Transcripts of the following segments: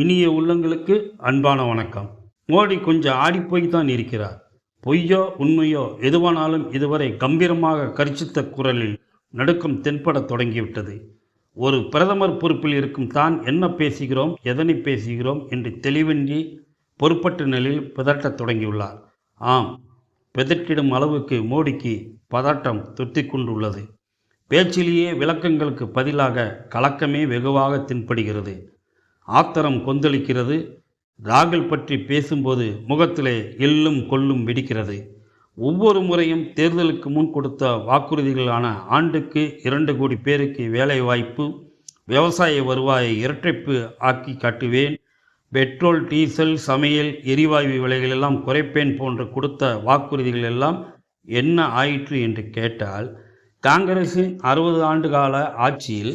இனிய உள்ளங்களுக்கு அன்பான வணக்கம். மோடி கொஞ்சம் ஆடிப்போய் தான் இருக்கிறார். பொய்யோ உண்மையோ எதுவானாலும் இதுவரை கம்பீரமாக கரிச்சித்த குரலில் நடுக்கம் தென்படத் தொடங்கிவிட்டது. ஒரு பிரதமர் பொறுப்பில் இருக்கும் தான் என்ன பேசுகிறோம் எதனை பேசுகிறோம் என்று தெளிவின்றி பொறுப்பற்ற நிலையில் பிதற்றத் தொடங்கியுள்ளார். ஆம் பிதற்றிடும் அளவுக்கு மோடிக்கு பதட்டம் தொத்தி கொண்டுள்ளது பேச்சிலேயே விளக்கங்களுக்கு பதிலாக கலக்கமே வெகுவாக தென்படுகிறது. ஆத்திரம் கொந்தளிக்கிறது. ராகுல் பற்றி பேசும்போது முகத்திலே எள்ளும் கொள்ளும் வெடிக்கிறது. ஒவ்வொரு முறையும் தேர்தலுக்கு முன் கொடுத்த வாக்குறுதிகளான ஆண்டுக்கு இரண்டு கோடி பேருக்கு வேலை வாய்ப்பு விவசாய வருவாயை இரட்டைப்பு ஆக்கி காட்டுவேன். பெட்ரோல் டீசல் சமையல் எரிவாயு விலைகளெல்லாம் குறைப்பேன் போன்று கொடுத்த வாக்குறுதிகள் எல்லாம் என்ன ஆயிற்று என்று கேட்டால் காங்கிரஸின் அறுபது ஆண்டு கால ஆட்சியில்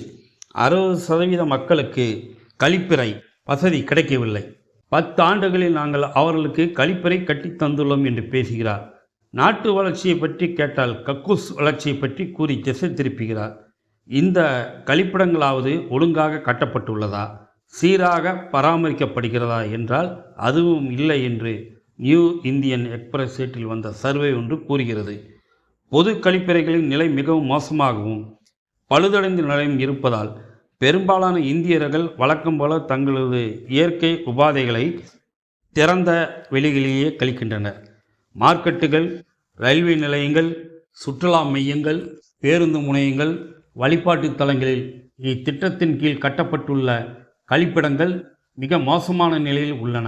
அறுபது சதவீத மக்களுக்கு கழிப்பறை வசதி கிடைக்கவில்லை. பத்து ஆண்டுகளில் நாங்கள் அவர்களுக்கு கழிப்பறை கட்டி தந்துள்ளோம் என்று பேசுகிறார். நாட்டு வளர்ச்சியை பற்றி கேட்டால் கக்கூஸ் வளர்ச்சியை பற்றி கூறி திசை திருப்புகிறார். இந்த கழிப்பிடங்களாவது ஒழுங்காக கட்டப்பட்டுள்ளதா? சீராக பராமரிக்கப்படுகிறதா என்றால் அதுவும் இல்லை என்று நியூ இந்தியன் எக்ஸ்பிரஸ் சேட்டில் வந்த சர்வே ஒன்று கூறுகிறது. பொது கழிப்பறைகளின் நிலை மிகவும் மோசமாகவும் பழுதடைந்த நிலையும் இருப்பதால் பெரும்பாலான இந்தியர்கள் வழக்கம் போல தங்களது இயற்கை உபாதைகளை திறந்த வெளிகளிலேயே கழிக்கின்றனர். மார்க்கெட்டுகள் ரயில்வே நிலையங்கள் சுற்றுலா மையங்கள் பேருந்து முனையங்கள் வழிபாட்டு தலங்களில் இத்திட்டத்தின் கீழ் கட்டப்பட்டுள்ள கழிப்பிடங்கள் மிக மோசமான நிலையில் உள்ளன.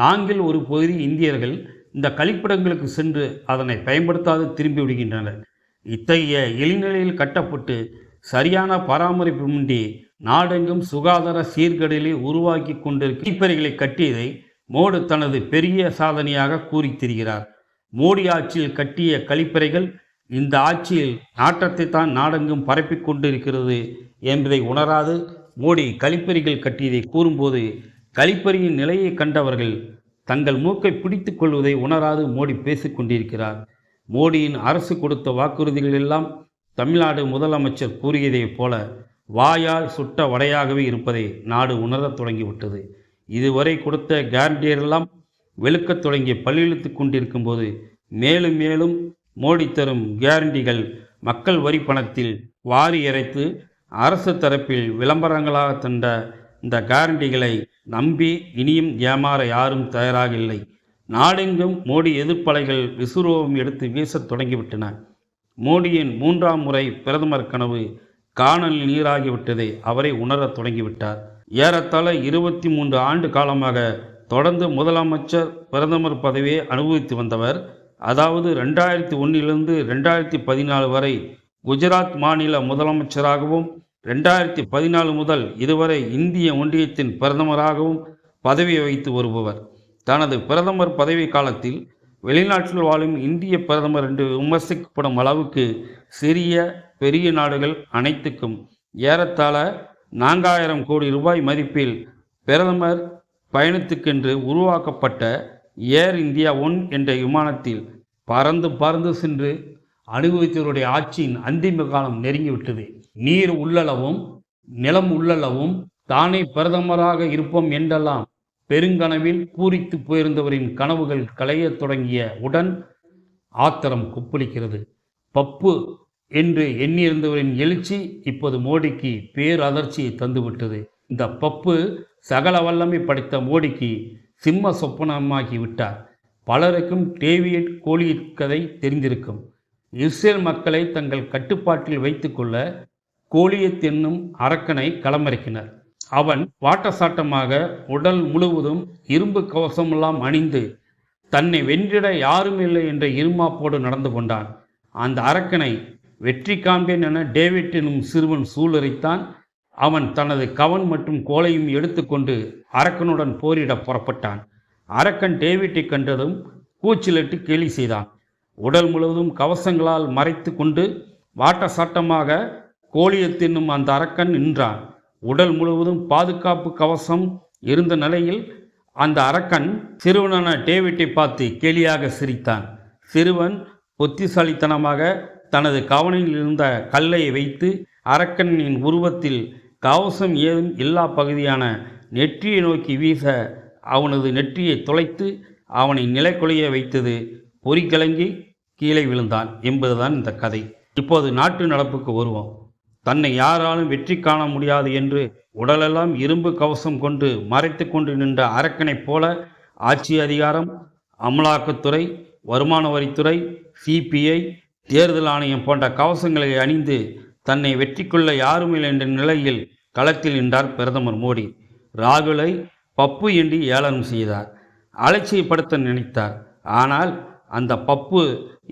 நான்கில் ஒரு பகுதி இந்தியர்கள் இந்த கழிப்பிடங்களுக்கு சென்று அதனை பயன்படுத்தாது திரும்பி விடுகின்றனர். இத்தகைய இழிநிலையில் கட்டப்பட்டு சரியான பராமரிப்புமின்றி நாடெங்கும் சுகாதார சீர்கேடுகளை உருவாக்கி கொண்டிருக்கும் கழிப்பறைகளை கட்டியதை மோடி தனது பெரிய சாதனையாக கூறித் திரிகிறார். மோடி ஆட்சியில் கட்டிய கழிப்பறைகள் இந்த ஆட்சியில் நாட்டத்தை தான் நாடெங்கும் பரப்பிக் கொண்டிருக்கிறது என்பதை உணராது மோடி கழிப்பறைகள் கட்டியதை கூறும்போது கழிப்பறையின் நிலையை கண்டவர்கள் தங்கள் மூக்கை பிடித்து கொள்வதை உணராது மோடி பேசிக்கொண்டிருக்கிறார் மோடியின் அரசு கொடுத்த வாக்குறுதிகள் எல்லாம் தமிழ்நாடு முதலமைச்சர் கூறியதைப் போல வாயால் சுட்ட வடையாகவே இருப்பதை நாடு உணரத் தொடங்கிவிட்டது. இதுவரை கொடுத்த கேரண்டியரெல்லாம் வெளுக்கத் தொடங்கி பல்லிழுத்து கொண்டிருக்கும் போது மேலும் மேலும் மோடி தரும் கேரண்டிகள் மக்கள் வரி பணத்தில் வாரி இறைத்து அரசு தரப்பில் விளம்பரங்களாக தந்த இந்த கேரண்டிகளை நம்பி இனியும் ஏமாற யாரும் தயாராக இல்லை. நாடெங்கும் மோடி எதிர்ப்பலைகள் விசுரூபம் எடுத்து வீசத் தொடங்கிவிட்டன. மோடியின் மூன்றாம் முறை பிரதமர் கனவு காணல் நீராகிவிட்டதை அவரை உணரத் தொடங்கிவிட்டார். ஏறத்தாழ இருபத்தி மூன்று ஆண்டு காலமாக தொடர்ந்து முதலமைச்சர் பிரதமர் பதவியை அனுபவித்து வந்தவர். அதாவது ரெண்டாயிரத்தி ஒன்றிலிருந்து ரெண்டாயிரத்தி பதினாலு வரை குஜராத் மாநில முதலமைச்சராகவும் ரெண்டாயிரத்தி பதினாலு முதல் இதுவரை இந்திய ஒன்றியத்தின் பிரதமராகவும் பதவி வகித்து வருபவர். தனது பிரதமர் பதவி காலத்தில் வெளிநாட்டில் வாழும் இந்திய பிரதமர் என்று விமர்சிக்கப்படும் அளவுக்கு சிறிய பெரிய நாடுகள் அனைத்துக்கும் ஏறத்தாழ நான்காயிரம் கோடி ரூபாய் மதிப்பில் பிரதமர் பயணத்துக்கென்று உருவாக்கப்பட்ட ஏர் இந்தியா ஒன் என்ற விமானத்தில் பறந்து பறந்து சென்று அனுபவித்தவருடைய ஆட்சியின் அந்திம காலம் நெருங்கிவிட்டது. நீர் உள்ளளவும் நிலம் உள்ளளவும் தானே பிரதமராக இருப்போம் என்றெல்லாம் பெருங்கனவில் பூரித்து போயிருந்தவரின் கனவுகள் களையத் தொடங்கிய உடன் ஆத்திரம் கொப்பளிக்கிறது. பப்பு என்று எண்ணியிருந்தவரின் எழுச்சி இப்போது மோடிக்கு பேரதர்ச்சியை தந்துவிட்டது. இந்த பப்பு சகல வல்லமை படைத்த மோடிக்கு சிம்ம சொப்பனமாகி விட்டார். பலருக்கும் டேவியட் கோழி கதை தெரிந்திருக்கும். இஸ்ரேல் மக்களை தங்கள் கட்டுப்பாட்டில் வைத்துக்கொள்ள கோலியத் என்னும் அரக்கனை களமிறக்கினர். அவன் வாட்டசாட்டமாக உடல் முழுவதும் இரும்பு கவசமெல்லாம் அணிந்து தன்னை வென்றிட யாரும் இல்லை என்ற இருமாப்போடு நடந்து கொண்டான். அந்த அரக்கனை வெற்றி காண்பேன் என டேவிட் எனும் சிறுவன் சூழறித்தான் அவன் தனது கவன் மற்றும் கோலையும் எடுத்துக்கொண்டு அரக்கனுடன் போரிட புறப்பட்டான். அரக்கன் டேவிட்டை கண்டதும் கூச்சலிட்டு கேலி செய்தான். உடல் முழுவதும் கவசங்களால் மறைத்து கொண்டு வாட்டசாட்டமாக கோழியத்தின்னும் அந்த அரக்கன் நின்றான். உடல் முழுவதும் பாதுகாப்பு கவசம் இருந்த நிலையில் அந்த அரக்கன் சிறுவனான டேவிட்டை பார்த்து கேலியாக சிரித்தான். சிறுவன் புத்திசாலித்தனமாக தனது கவனில் இருந்த கல்லை வைத்து அரக்கனின் உருவத்தில் கவசம் ஏதும் இல்லா பகுதியான நெற்றியை நோக்கி வீச அவனது நெற்றியை துளைத்து அவனை நிலைக்குலைய வைத்தது பொறிக்கலங்கி கீழே விழுந்தான் என்பதுதான் இந்த கதை. இப்போது நாட்டு நடப்புக்கு வருவோம். தன்னை யாராலும் வெற்றி காண முடியாது என்று உடலெல்லாம் இரும்பு கவசம் கொண்டு மறைத்து கொண்டு நின்ற அரக்கனைப் போல ஆட்சி அதிகாரம் அமலாக்கத்துறை வருமான வரித்துறை சிபிஐ தேர்தல் ஆணையம் போன்ற கவசங்களை அணிந்து தன்னை வெற்றி கொள்ள யாருமில்லை என்ற நிலையில் களத்தில் நின்றார் பிரதமர் மோடி. ராகுலை பப்பு என்று ஏளனம் செய்தார். அலட்சியப்படுத்த நினைத்தார். ஆனால் அந்த பப்பு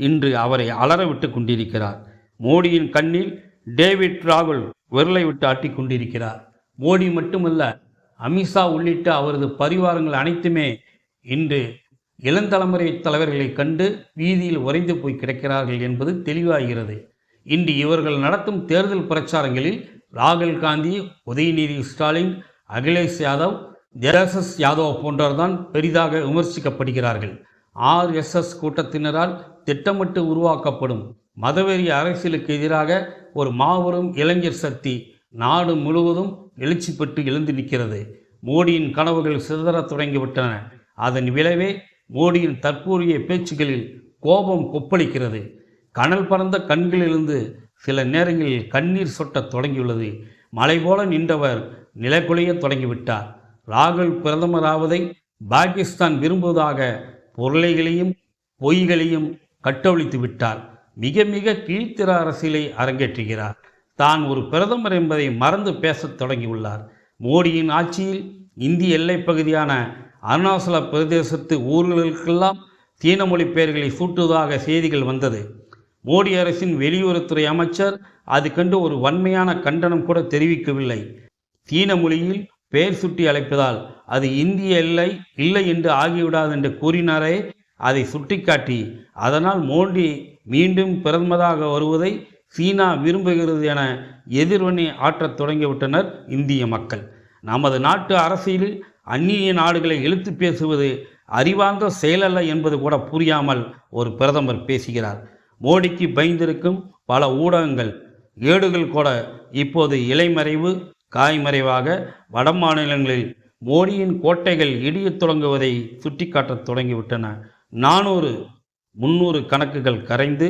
இன்று அவரை அலற விட்டு கொண்டிருக்கிறார். மோடியின் கண்ணில் டேவிட் ராகுல் விரலை விட்டு ஆட்டிக்கொண்டிருக்கிறார் மோடி மட்டுமல்ல அமித்ஷா உள்ளிட்ட அவரது பரிவாரங்கள் அனைத்துமே இன்று இளந்தலைமுறை தலைவர்களை கண்டு வீதியில் உறைந்து போய் கிடக்கிறார்கள் என்பது தெளிவாகிறது. இன்று இவர்கள் நடத்தும் தேர்தல் பிரச்சாரங்களில் ராகுல் காந்தி உதயநிதி ஸ்டாலின் அகிலேஷ் யாதவ் தேசஸ் யாதவ் போன்றவர்தான் பெரிதாக விமர்சிக்கப்படுகிறார்கள். ஆர்எஸ்எஸ் கூட்டத்தினரால் திட்டமிட்டு உருவாக்கப்படும் மதவெறி அரசியலுக்கு எதிராக ஒரு மாபெரும் இளைஞர் சக்தி நாடு முழுவதும் எழுச்சி பெற்று எழுந்து நிற்கிறது. மோடியின் கனவுகள் சிதற தொடங்கிவிட்டன. அதன் விளைவே மோடியின் தற்போதைய பேச்சுகளில் கோபம் கொப்பளிக்கிறது. கனல் பறந்த கண்களிலிருந்து சில நேரங்களில் கண்ணீர் சொட்டத் தொடங்கியுள்ளது. மலை போல நின்றவர் நிலைக்குலைய தொடங்கிவிட்டார். ராகுல் பிரதமராவதை பாகிஸ்தான் விரும்புவதாக பொருளைகளையும் பொய்களையும் கட்டவிழ்த்து விட்டார். மிக மிக கீழ்த்திர அரசியலை அரங்கேற்றுகிறார். தான் ஒரு பிரதமர் என்பதை மறந்து பேசத் தொடங்கியுள்ளார். மோடியின் ஆட்சியில் இந்திய எல்லைப் பகுதியான அருணாச்சல பிரதேசத்து ஊர்களுக்கெல்லாம் தீனமொழி பெயர்களை சூட்டுவதாக செய்திகள் வந்தது. மோடி அரசின் வெளியுறவுத்துறை அமைச்சர் அது கண்டு ஒரு வன்மையான கண்டனம் கூட தெரிவிக்கவில்லை. சீன மொழியில் பெயர் சுட்டி அழைப்பதால் அது இந்திய எல்லை இல்லை என்று ஆகிவிடாது என்று கூறினாரே அதை சுட்டிக்காட்டி அதனால் மோடி மீண்டும் பிரதமராக வருவதை சீனா விரும்புகிறது என எதிர்வினை ஆற்றத் தொடங்கிவிட்டனர் இந்திய மக்கள். நமது நாட்டு அரசியலில் அந்நிய நாடுகளை இழுத்து பேசுவது அறிவார்ந்த செயலல்ல என்பது கூட புரியாமல் ஒரு பிரதமர் பேசுகிறார். மோடிக்கு பயந்திருக்கும் பல ஊடகங்கள் ஏடுகள் கூட இப்போது இலைமறைவு காய்மறைவாக வட மாநிலங்களில் மோடியின் கோட்டைகள் இடியத் தொடங்குவதை சுட்டிக்காட்டத் தொடங்கிவிட்டன. நானூறு முந்நூறு கணக்குகள் கரைந்து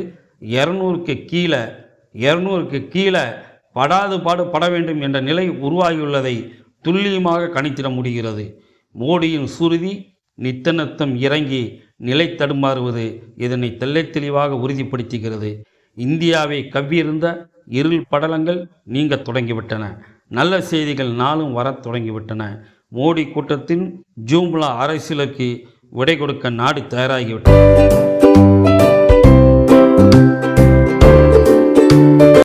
இரநூறுக்கு கீழே இரநூறுக்கு கீழே படாது பாடு பட வேண்டும் என்ற நிலை உருவாகியுள்ளதை துல்லியமாக கணித்திட முடிகிறது. மோடியின் சுருதி நித்தநத்தம் இறங்கி நிலை தடுமாறுவது இதனை தெல்லை தெளிவாக உறுதிப்படுத்துகிறது. இந்தியாவை கவ்வியிருந்த இருள் படலங்கள் நீங்க தொடங்கிவிட்டன. நல்ல செய்திகள் நாளும் வரத் தொடங்கிவிட்டன. மோடி கூட்டத்தின் ஜூம்லா அரசியலுக்கு விடை கொடுக்க நாடு தயாராகிவிட்டது.